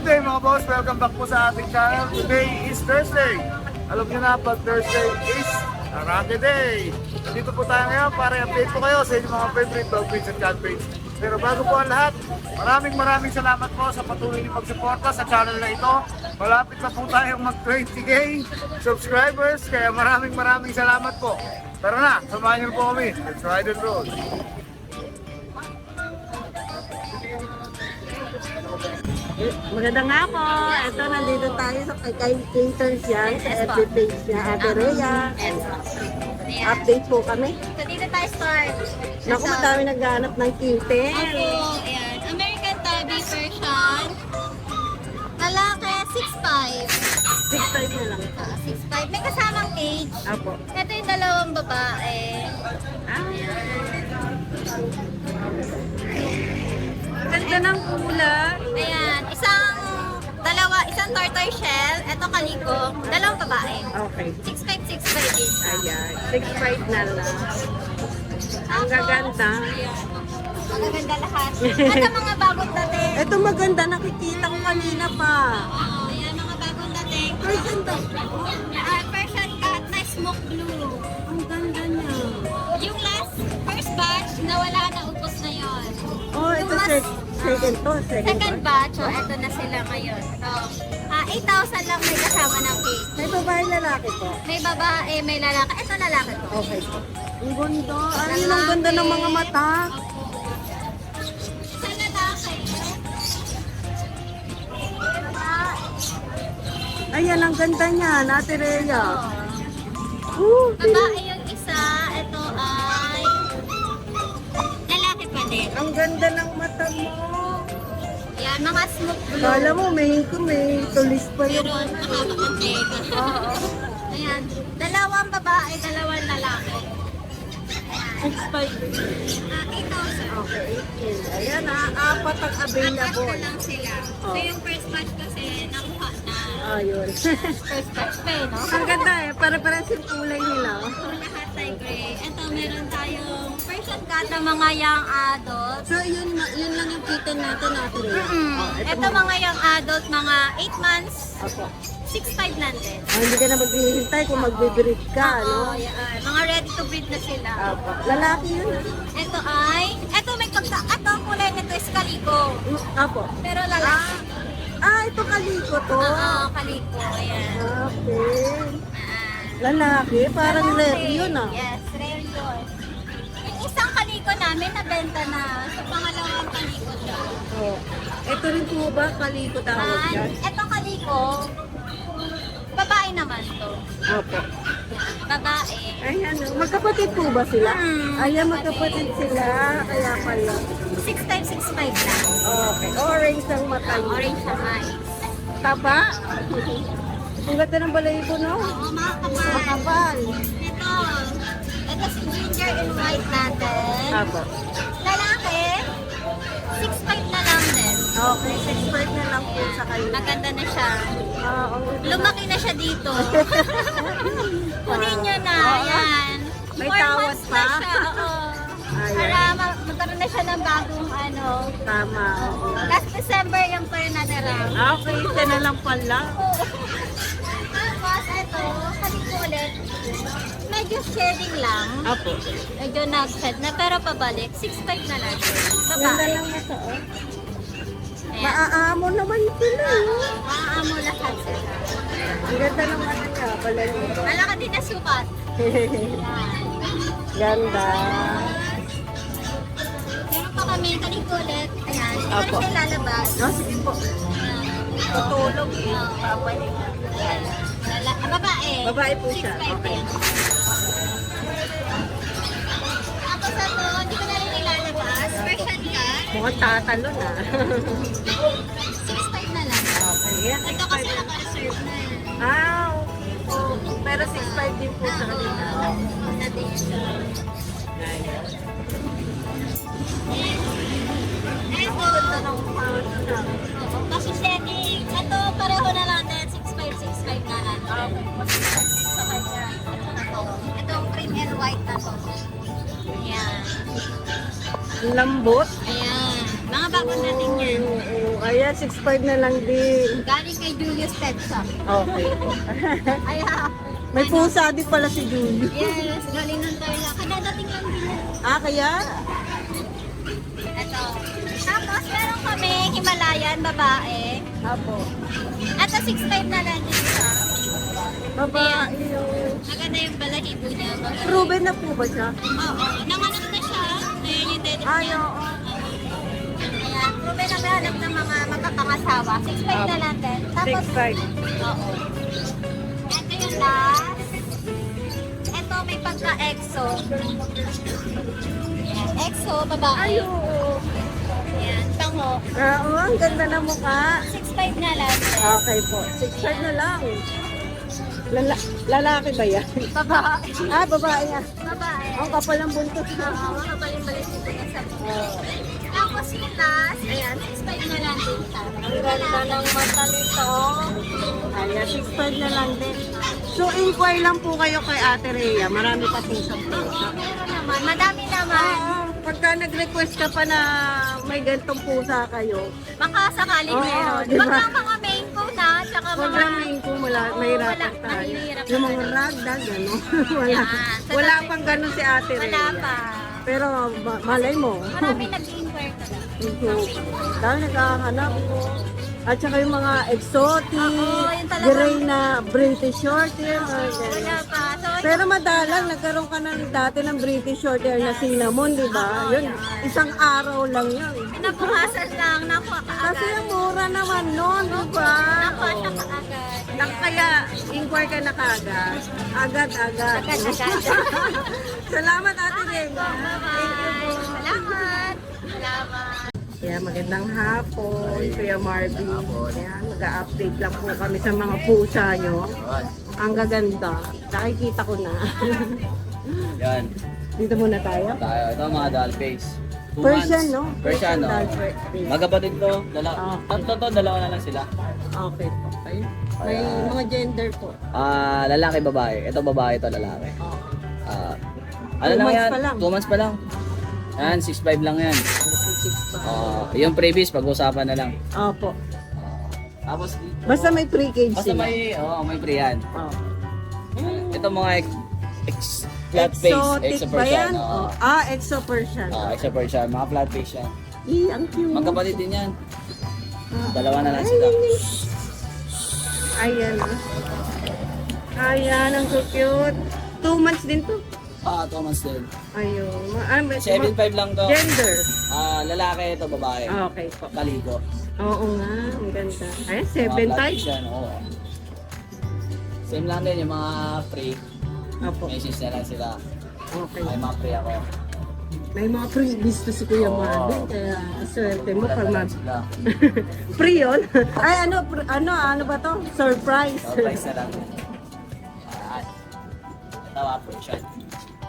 Good day mga boss, welcome back po sa ating channel. Today is Thursday. Alam niyo na, pag Thursday is Arake Day. Dito po tayo ngayon para i-update po kayo sa inyong mga favorite dog page at cat page. Pero bago po ang lahat, maraming maraming salamat po sa patuloy niyong pagsuporta sa channel na ito. Malapit na po tayong mag 20k subscribers, kaya maraming maraming salamat po. Tara na, samahan niyo po kami. Let's ride and roll. Maganda nga po. Ito, nandito tayo sa kay kay Caters yan, sa FB page niya, Ate Rhea. Ayan. Update po kami. So, dito tayo start. Naku, madami naghahanap ng kitten. Ako, ayan. American Tabby Persian. Lalaki, 6'5". 6 na lang. Ah, 6'5". May kasamang cage. Apo. Ito yung dalawang babae. Ah. Ganda ng kulay. Ayan. Isang, dalawa, isang tortoise shell. Ito kaliko. Dalawang babae. Okay. 6'5", 6'5" each. Ayan. 6 na lang. Ang gaganda. Ayan. Ang gaganda lahat. Ito mga bagong dating. Ito maganda, nakikita ko kanina pa. Oo, yan mga bagong dating. Ay, ganda. Ah, Persian cat na smoke blue. Ang ganda niya. Yung last, first batch, nawala na, upos na yon. Oh, ito sec- second to. Second, batch, so eto na sila ngayon. So, ah 8,000 lang may kasama ng cake. May babae lalaki po. May babae, may lalaki. Ito lalaki to. Okay po. Ang ganda. Ay, ang ganda ng mga mata. Sa lalaki, Ayan, ang ganda niya, Ate Rhea. Ooh, babae ang ganda ng mata mo. Yan, mga smoke blue. Kala mo, may, may tulis pa yung Meron, nakakakantig. Oo. Ayan, dalawang babae, dalawang lalaki. Expired. Ah, 8,000. Okay, 18. Ayan ha, apat ang Apat available. na lang sila. So Oh. yung first batch kasi nakuha na. Ayun. First batch pa eh, no? ang ganda eh, para-parang yung kulay nila. oh. Lahat gray. Ito meron tayong Persian cat na mga young adult. So, yun, yun lang yung kitten natin, Ate Rhea. Mm. Oh, Ito mga young adult, mga 8 months, Opo. 6'5 natin. Ah, hindi ka na maghihintay kung magbe-breed ka, no? Oo, yan. Mga ready to breed na sila. Opo. Lalaki yun. ah. Ito ay, ito may pagka, ito ang kulay nito is kaliko. Mm, Opo. Pero lalaki. Ah, ito kaliko to. Oo, kaliko. Ayan. Okay. Lalaki, parang rare yun ah. Yes, rare yun. Yung isang kaliko namin, nabenta na. So, pangalawang kaliko siya. Oh. Ito rin po ba kaliko tawag Ah, yan? eto kaliko, babae naman to. Opo. Babae. Ayan, oh. magkapatid po ba sila? Hmm, Ayan, magkapatid sila. Kaya pala. 6 times 6'5 lang. Okay. Orange ang mata niya. orange siya eyes. Taba. Ang ganda ng balayibo, no? Oo, mga kapal. Makapal. Ito. Ito si ginger and white natin. Apo. Lalaki, 6'5 na lang din. Okay, 6 na lang po sa kayo. Maganda na siya. Ah, okay. Lumaki na siya dito. Kunin niyo na, Oo. yan. May Four tawad months pa? na siya, oo. Ayan. Para ma- magkaroon na siya ng bagong ano. Tama. oo. Last December yung per na nara. Ah, Okay, isa na lang pala. Tapos ito, kaliko ulit. Medyo shedding lang. Apo. Medyo nag-shed na pero pabalik. 6'5 na lang. Ganda Babae. lang ito, oh. Ayan. Maaamo naman sila, oh. Maaamo lahat sila. Ang ganda ng ano niya, balayibo. Malaki din na sukat. Ganda. Meron pa kami kaliko ulit. Ayan. Hindi Apo. ko siya lalabas. Oh, sige po. Tutulog eh. Papalik. Ayan. Ah, babae. Babae po siya. 6'5 Okay. Tapos ito, hindi ko na rin nilalabas. Persian cat. Mukhang tatalon ah. 6'5 na lang. okay, yes. Ito kasi naka-reserve na. Ah, okay po. Pero 6'5 din po sa kanila. Natin siya. Na. Oo, Kasi setting. Ito, pareho na lang din. 6'5", 6'5 na lang. Sa kanya. Ito na to. And white na to. Ayan. Ang lambot. Ayan. Mga bagong dating yan. Oo, Ayan, 6'5 na lang din. Galing kay Julius Pet Shop. Okay. Ayan. May pusa din pala si Julie. Yes, galing ng Tarlac. Kadadating lang din yan. Ah, kaya? Ito. Tapos meron kami Himalayan babae. Apo. Ito 6'5 na lang din. Babae yun. Maganda yung balahibo niya. Proven na po ba siya? Oo. Nanganak na siya. Ayan yung dedek Ay, niya. oo. Ayan. Proven na hanap ng mga magkapangasawa. 6'5 na lang din. Tapos, 6'5. oo. Ito yung last. Ito may pagka-exo. Ayan. Exo, babae. Ay, oo. Ayan. Tango. Ah, oo, ang ganda na mukha. 6'5 na lang. Okay po. 6'5 na lang. Lala lalaki ba yan? Babae. Ah, babae yan. Babae. Ang kapal ng buntot Oo, na. mga balimbalik dito niya sa Oh. Tapos yung last, ayan, 6'5 na lang din. Ang ganda ng mata nito. Ayan, 6'5 na lang din. So, inquire lang po kayo kay Ate Rhea. Marami pa po pusa. meron naman. Madami naman. Oo, pagka nag-request ka pa na may gantong pusa kayo, Baka sakaling Oo, meron. di ba? Wag lang mga main tsaka mga... programming ko mula, mahirapan Wala, tayo. mahihirap Yung mga tayo. ragdag, ano? wala. Yan. Wala pang ganun si Ate Wala Rhea. pa. Pero ma- malay mo. Marami nag-inquire talaga. Dami naghahanap ko. At saka yung mga exotic, Oo, yun talaga. gray na British short hair. mga ganyan. Wala pa. So, Pero madalang, nagkaroon ka ng dati ng British short hair na cinnamon, di ba? Yun, isang araw lang yun. nabukasan lang. Naku, Kasi kaagad. ang mura naman nun, di ba? Naku, Oo. siya kaagad. Lang kaya, inquire ka na kagad. Agad-agad. Agad-agad. Salamat, Ate Rega. Bye-bye. Salamat. Kaya magandang hapon, Kuya Marvin. Kaya mag-update lang po kami sa mga pusa nyo. Ang gaganda. Nakikita ko na. Yan. Dito muna tayo. Tayo. Ito mga doll face. Two Persian, months. no? Persian, no? doll face. Magkapatid to. Dala Ah. Tatlo to, dalawa na lang sila. Okay po. Ay, may Ayan. mga gender po. Ah, lalaki, babae. Ito babae, ito lalaki. Okay. Ah, ano Two lang months yan? pa lang. Two months pa lang. Yan, 6'5 lang yan. Six pa. Ah, yung previous, pag-usapan na lang. Opo. Ah, tapos, Basta may pre-cage basta sila. may, oh, may pre yan. Oh. Ito mga ex, ex flat face. Exotic Exo ba Persian. yan? Oh. Oh. Ah, exo Persian. Ah, exo Persian. Mga flat face yan. Ih, ang cute. Magkapatid din yan. Ah. Dalawa na lang sila. Ayan. ah. Ayan, ang so cute. Two months din to. Ah, two months din. Ayun. Ah, may- 7'5 lang to. Gender. Ah, lalaki ito, babae. Okay po. Kaligo. Oo nga, ang ganda. Types. face yan, oo. Same lang din yung mga free. Opo. Message na lang sila. Okay. May mga free ako. May mga freebies to si Kuya Oo. Marvin, kaya swerte mo Wala pag na mag... sila. Free yun? Ay, ano, pr- ano, ano ba to? Surprise. Surprise na lang. Yan. Ito, Persian.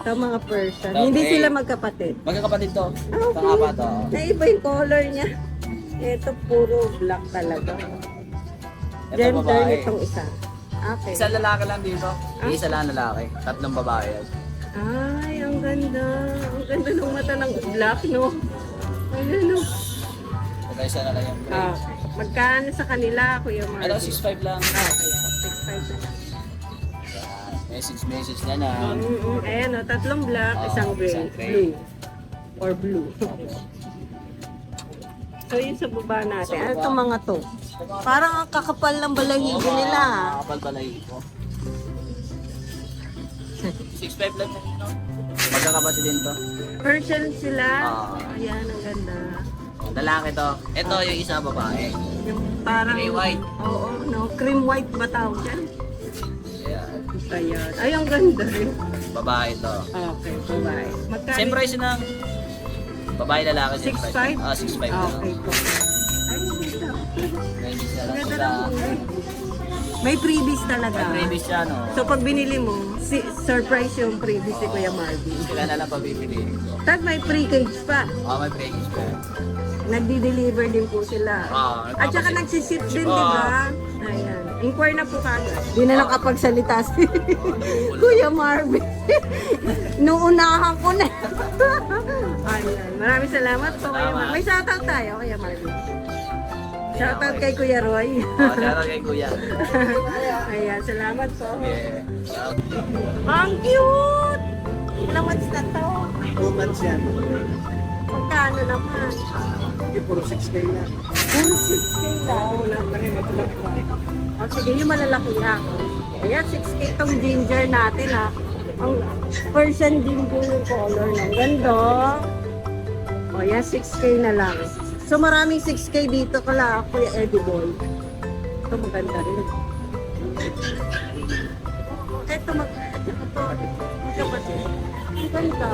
Ito mga person. Okay. Hindi sila magkapatid. Magkakapatid to. Okay. Ito nga pa to. Naiba yung color niya. Ito puro black talaga. Ito Gender babae. nitong isa. Okay. Isa lalaki lang dito. Ah. Isa lang lalaki. Tatlong babae. Ay, ang ganda. Ang ganda ng mata ng black, no? Ay, ano? Ito isa na lang yung. Ah, magkano sa kanila, Kuya Marvin? Ano, 6'5 lang. Ah, okay. 6'5 na lang. Yan. Message, message na na. Mm-mm. Ayan, oh, tatlong black, Ah, isang gray. isang gray. Blue. Or blue. so, yun sa baba natin. Sa Ano baba. itong mga to? Parang ang kakapal ng balahibo nila. ah. Kapal pala ko. 6'5 lang din, no? Magkakapatid din to. Persian sila. Ah. Ayan, ang ganda. Lalaki to. Ito yung isa babae. Yung parang... Gray white. Oo, no? Cream white ba tawag dyan? Ayan. Ay, ang ganda rin. Babae to. Okay, bye. Magkano? Same price ng babae lalaki. same 6'5"? price. Ah, 6'5 na lang. Okay po. Ay, ang ganda. Ladies na Ang lang ganda sila. ng kulay. May freebies talaga. May previous siya, no? So pag binili mo, si surprise yung freebies ni Kuya Marvin. Sila na lang pabibili. Tapos may pre-cage pa. Ah, may previous pa. Nagdi-deliver din po sila. Ah, At saka nagsisip din, Ah. di ba? Ayan. Inquire na po kagad. Di na nakapagsalita si Kuya Marvin. Nuunahan ko na. Ayan. Maraming salamat po, Kuya Marvin. May shoutout tayo, Kuya Marvin. Shoutout kay Kuya Roy. Oh, shoutout kay Kuya. Ayan, salamat po. Yeah. Ang cute! Ilang months na to? Two months yan. Magkano naman? Hindi, puro 6K na. Puro 6K lang. Wala pa rin, matulog pa. O sige, yung malalaki na. Ayan, 6K tong ginger natin ha. Ang Persian ginger yung color ng ganda. O yan, 6K na lang. So maraming 6K dito kala Kuya Eddie Boy. Ito maganda rin. Ito mag... Ito. Ang ganda.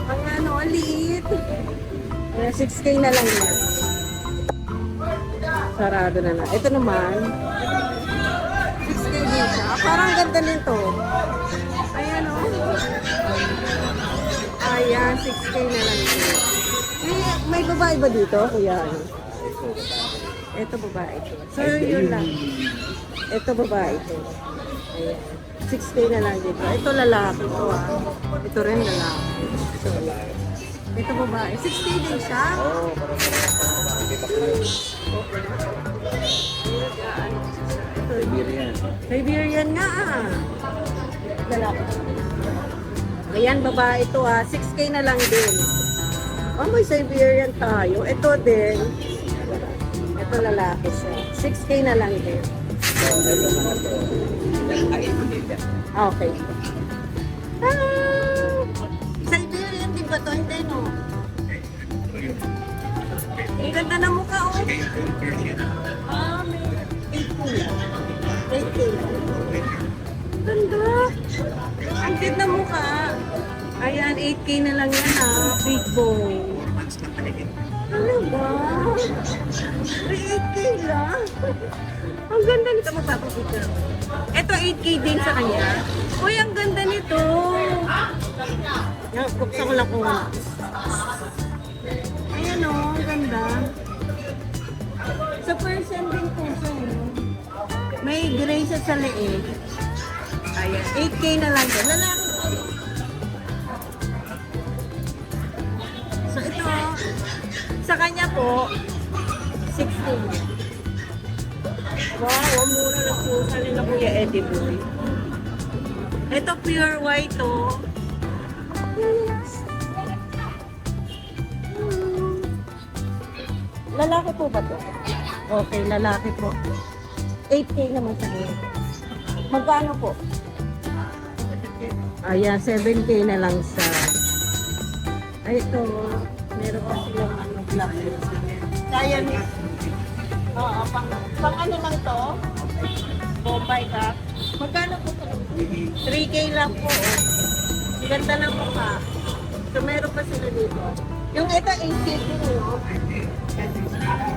Ang ano, ang liit. Ayan, 6K na lang yan. Sarado na na. Ito naman, 6K din siya. Ah, Parang ganda nito. Ayan o. Ayan, 6K na lang din. May, may babae ba dito, kuya? Ano? Ito babae ito. So, yun lang. Ito babae ito. Ayan. 6K na lang dito. Ito lalaki ito ah. Ito rin lalaki. So, ito babae. 6K din siya. Ito, Siberian. Siberian nga ah. Lalaki. Ayan, babae ito ah. 6K na lang din. Oh, may Siberian tayo. Ito din. Ito lalaki siya. 6K na lang din. Okay. Ah! Ba to? Hindi, no? Ang ganda ng mukha, oh. Ah, may 8K. 8K. Ganda. Ang cute na mukha. Ayan, 8K na lang yan ah. Big boy. Ano ba? Ay, 8K lang. Ang ganda nito. Magpapapicture. Ito 8K din sa kanya. Uy, ang ganda nito. Buksan ko lang kung ano. Ayan o, ang ganda. Sa person din po siya. eh. May gray siya sa leeg. Ayan, 8K na lang din. Lalaki po. So ito, sa kanya po, 6K. Wow, ang mura na po sa nila Kuya Eddie Boy. Ito pure white to. Lalaki po ba to? Okay, lalaki po. 8K naman sa akin. Magkano po? Ayan, 7K na lang sa... Ay, ito. Meron pa silang ano, black. Kaya ni... Oo, pang, pang ano lang to? Bombay ka. Magkano po to? 3K lang po. Ganda ng mukha. So, meron pa sila dito. Yung ito, 8K din, no?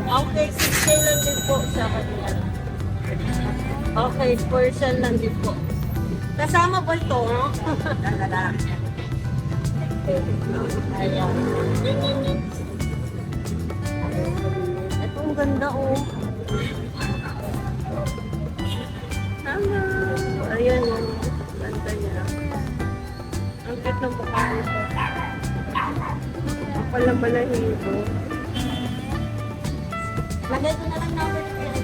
Okay, 6K lang din po sa kanila. Okay, person lang din po. Kasama ba ito? Ayan. Ito ang ganda oh. Hello. Ayan oh. Ganda niya. Ang cute ng mukha nito. Ang palang balahibo. Lagay ko na lang number ko yan.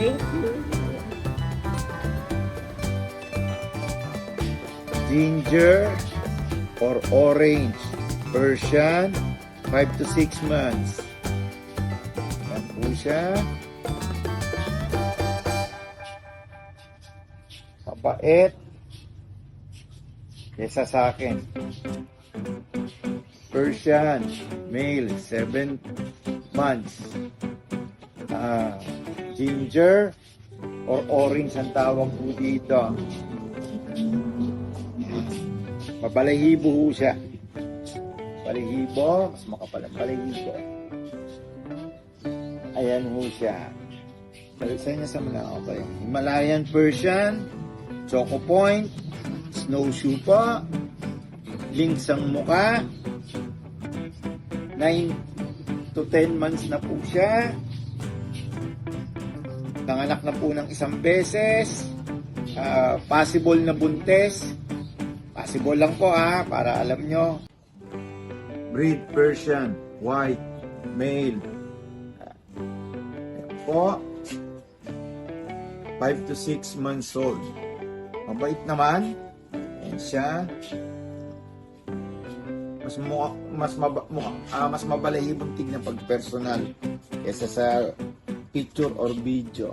Thank you. ginger or orange. Persian, 5 to 6 months. Yan po siya. Mabait. Kesa sa akin. Persian, male, 7 months. Ah, ginger or orange ang tawag po dito. Mabalahibo ho siya. Balahibo, mas makapal ang balahibo. Ayan ho siya. Balik sa inyo sa mga okay. Himalayan Persian, Choco Point, Snowshoe po, links ang muka, 9 to 10 months na po siya. Nanganak na po ng isang beses. Ah, possible na buntes. Possible lang po ha, para alam nyo. Breed Persian, white, male. po. 5 to 6 months old. Mabait naman. Siya. Mas mukha, mas maba, mukha, ah, mas mabalahibong tignan pag personal kaysa sa picture or video.